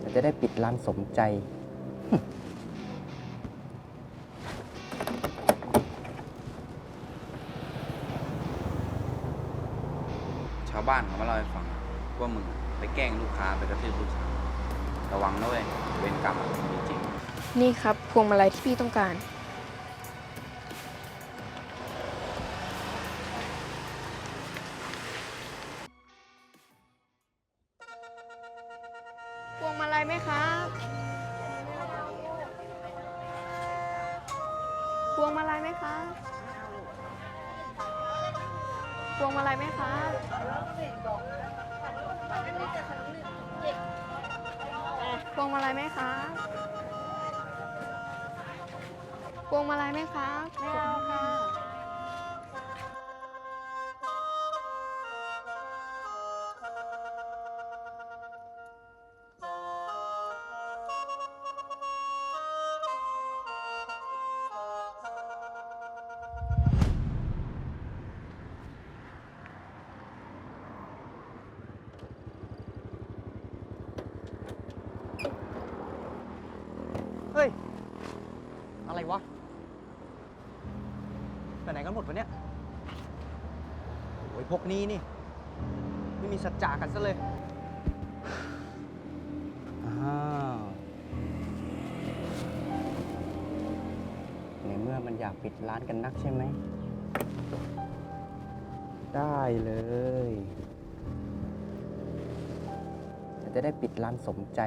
แต่จะได้ปิดร้านสมใจ ชาวบ้านเขามาเล่าให้ฟังว่ามึงไปแกล้งลูกค้าไปกระทืบลูกค้าระวังนะเว้ยเวรกรรมมันมีจริง นี่ครับพวงมาลัยที่พี่ต้องการ งมาลัยไหมคะพวงมาลัยไหมคะพวงมาลัยไหมคะพวงมาลัยไหมคะไม่เอาค่ะ อะไรวะไปไหนกันหมดวะเนี่ยโอ้ยพวกนี้นี่ ไม่มีสัจจากันซะเลยอ้าวในเมื่อมันอยากปิดร้านกันนักใช่ไหม ได้เลยแต่จะได้ปิดร้านสมใจ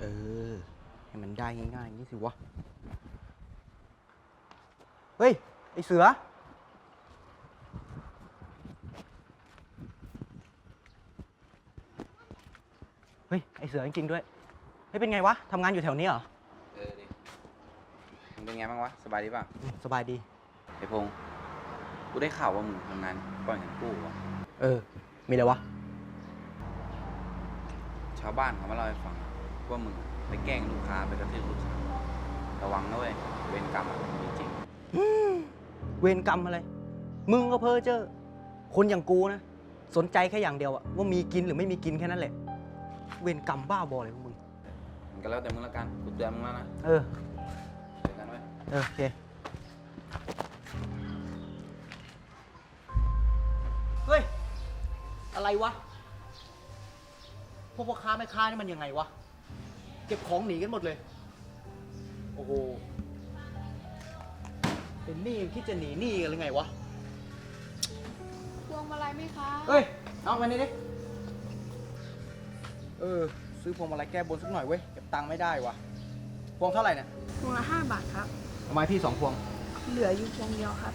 เออ ให้มันได้ง่ายๆอย่างนี้สิวะ เฮ้ย ไอเสือ เฮ้ย ไอเสือจริงๆด้วย เฮ้ย เป็นไงวะ ทำงานอยู่แถวนี้เหรอ เออดิมึงเป็นไงบ้างวะ สบายดีป่ะอืมสบายดี ไอ้พงษ์กูได้ข่าวว่ามึงทำงานปล่อยเงินกู้วะเออ มีอะไรวะ ชาวบ้านเขามาเล่าให้ฟัง ว่ามึงไปแกล้งลูกค้าไปกระทืบลูกค้าระวังนะเว้ยเวรกรรมมันมีจริง เวรกรรมอะไร มึงก็เพ้อเจ้อคนอย่างกูนะ สนใจแค่อย่างเดียวอะว่ามีกินหรือไม่มีกินแค่นั้นแหละ เวรกรรมบ้าบออะไรของมึง มันก็แล้วแต่มึงละกันกูเตือนมึงแล้วนะเออเจอกันเว้ยเออโอเค เฮ้ย อะไรวะ พวกพ่อค้าแม่ค้านี่มันยังไงวะ เก็บของหนีกันหมดเลย โอ้โห เป็นหนี้ยังคิดจะหนีหนี้กันหรือไงวะ พวงมาลัยไหมคะเฮ้ย เอามานี่ดิ เออ ซื้อพวงมาลัยแก้บนสักหน่อยเว้ย เก็บตังค์ไม่ได้วะพวงเท่าไหร่เนี่ยพวงละห้าบาทครับ เอามาให้พี่สองพวง เหลืออยู่พวงเดียวครับ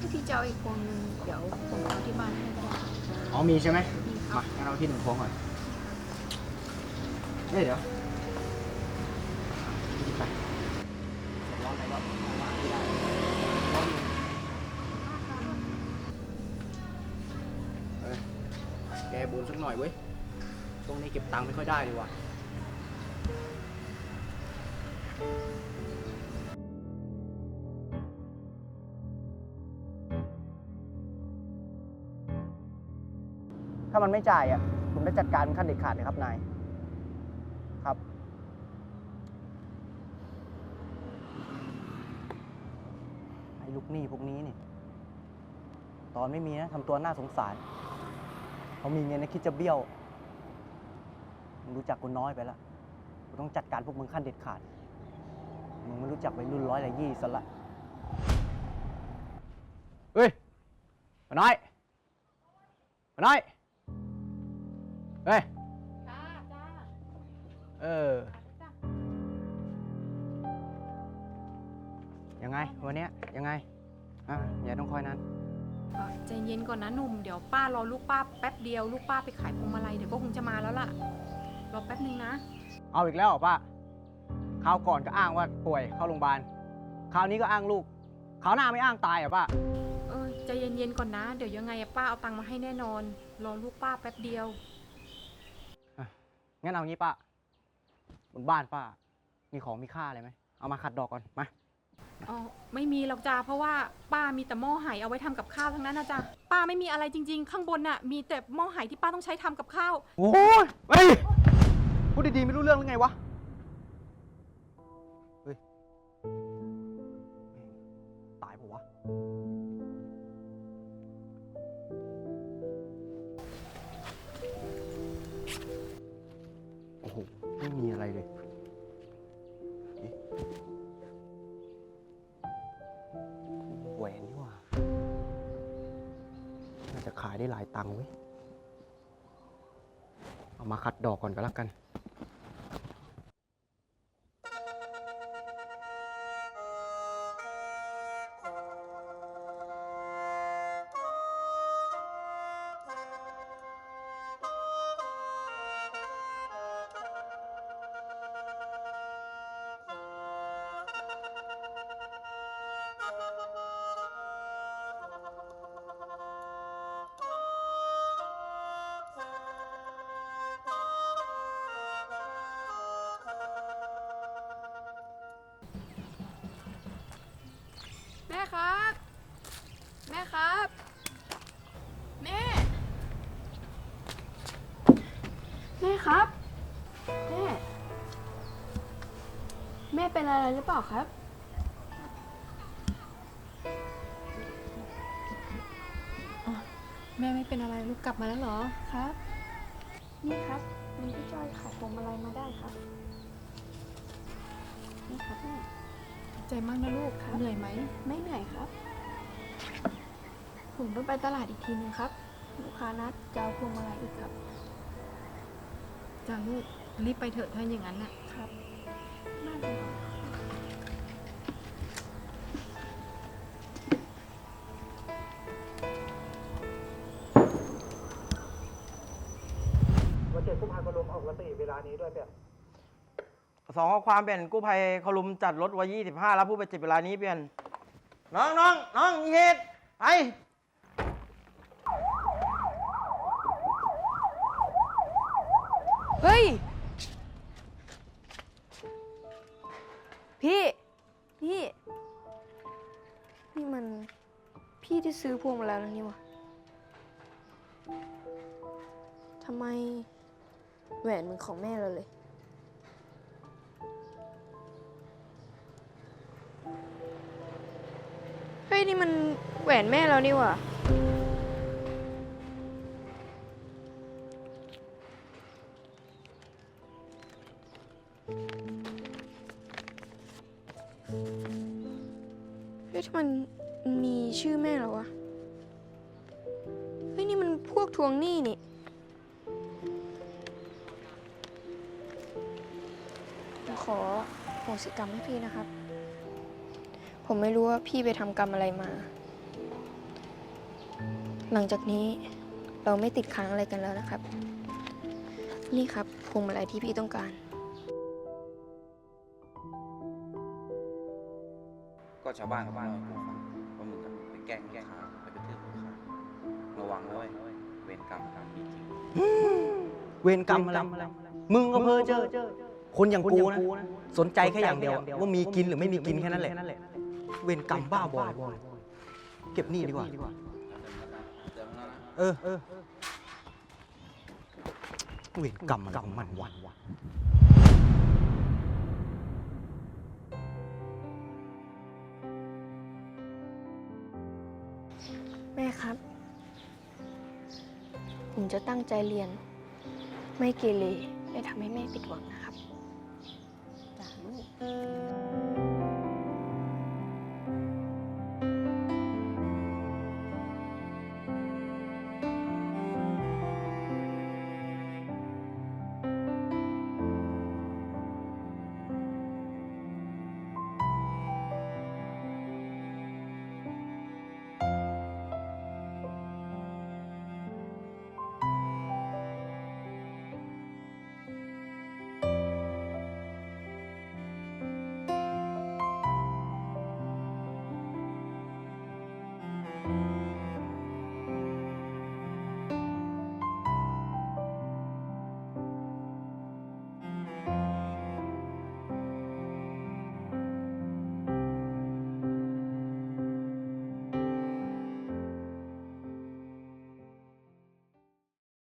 ถ้าพี่จะเอาอีกพวงหนึงเดี๋ยวผมเอาที่บ้านให้ก็ได้อ๋อมีใช่ไหมมีครัมาบงั้นเอาที่หนึ่งพวงก่อนเฮ้ยเดี๋ยว ไปร้อนไปก็แกบนสักหน่อยเว้ย ตรงนี้เก็บตังค์ไม่ค่อยได้เลยว่ะถ้ามันไม่จ่ายอะ ผมจะจัดการขั้นเด็ดขาดเลยครับนาย ครับ อ้ลูกหนี้พวกนี้นี่ ตอนไม่มีนะทำตัวน่าสงสารเขามีเงินนะคิดจะเบี้ยวมึงรู้จักกูน้อยไปละกูต้องจัดการพวกมึงขั้นเด็ดขาด มึงไม่รู้จักวัยรุ่นร้อยละยี่ซะละเฮ้ยมาน้อยมาน้อย เฮ้ย จ้าจ้า เออ ยังไง วันเนี้ยยังไงอะอย่าต้องคอยนานเอ่อใจเย็นก่อนนะหนุ่มเดี๋ยวป้ารอลูกป้าแป๊บเดียว ลูกป้าไปขายพวงมาลัยเดี๋ยวก็คงจะมาแล้วล่ะรอแป๊บนึงนะ เอาอีกแล้วเหรอป้าคราวก่อนก็อ้างว่าป่วยเข้าโรงพยาบาลคราวนี้ก็อ้างลูกคราวหน้าไม่อ้างตายเหรอป้าเออใจเย็นๆก่อนนะ เดี๋ยวยังไงอะป้าเอาตังค์มาให้แน่นอน รอลูกป้าแป๊บเดียว งั้นเอางี้ป้าบนบ้านป้ามีของมีค่าอะไรไหมเอามาขัดดอกก่อนมา อ๋อไม่มีหรอกจ้าเพราะว่าป้ามีแต่หม้อไหเอาไว้ทำกับข้าวทั้งนั้นนะจ้าป้าไม่มีอะไรจริง ๆ ข้างบนน่ะมีแต่หม้อไหที่ป้าต้องใช้ทำกับข้าว โอ้ยเฮ้ยพูดดีๆไม่รู้เรื่องหรือไงวะ เฮ้ย ตายปะวะ หวนนี่หว่า น่าจะขายได้หลายตังค์เว้ย เอามาคัดดอกก่อนก็แล้วกัน แม่ครับ แม่ครับ แม่ แม่ครับ แม่ แม่เป็นอะไรหรือเปล่าครับ แม่ไม่เป็นอะไรลูกกลับมาแล้วเหรอครับ นี่ครับมีพี่จ้อยขายพวงมาลัยมาได้ครับ นี่ครับแม่ ใจมากนะลูกเหนื่อยไหม ไม่เหนื่อยครับ ผมต้องไปตลาดอีกทีนึงครับ ลูกค้านัดจะเอาพวงมาลัยอีกครับจ้าลูกรีบไปเถอะถ้าอย่างนั้นน่ะครับน่าจะรอวันเจ็ดกู้ภัยพนมออกรถตีเวลานี้ด้วยเปล่า สองข้อความเป็นกู้ภัยคลุมจัดรถไว้25แล้วผู้บาดเจ็บเวลานี้เปลี่ยน น้องน้องน้องมีเหตุไปเฮ้ย พี่ พี่ นี่มันพี่ที่ซื้อพวงมาแล้วนี่วะทำไมแหวนเหมือนของแม่เราเลย นี่มันแหวนแม่เรานี่หว่ะเฮ้ยทำไมมันมีชื่อแม่เหรอวะ เฮ้ย นี่มันพวกทวงหนี้นี่ ขอโหสิกรรมให้พี่นะครับ ผมไม่รู้ว่าพี่ไปทำกรรมอะไรมา หลังจากนี้เราไม่ติดค้างอะไรกันแล้วนะครับ นี่ครับพวงมาลัยที่พี่ต้องการ ก็ชาวบ้านเขาบ้านกูฟังว่ามึงอะไปแกล้งลูกค้าไปกระทืบลูกค้าระวังนะเว้ยเวรกรรมมีจริง เวรกรรมอะไรมึงก็เพ้อเจอคนอย่างกูนะ สนใจแค่อย่างเดียว ว่ามีกินหรือไม่มีกินแค่นั้นแหละ เวรกรรมบ้าบอเลยเก็บหนี้ดีกว่าเตือนแล้วนะเออเวรกรรมอะไรของมันวันวะแม่ครับ ผมจะตั้งใจเรียน ไม่เกเรไม่ทำให้แม่ผิดหวังนะครับ จ้าลูก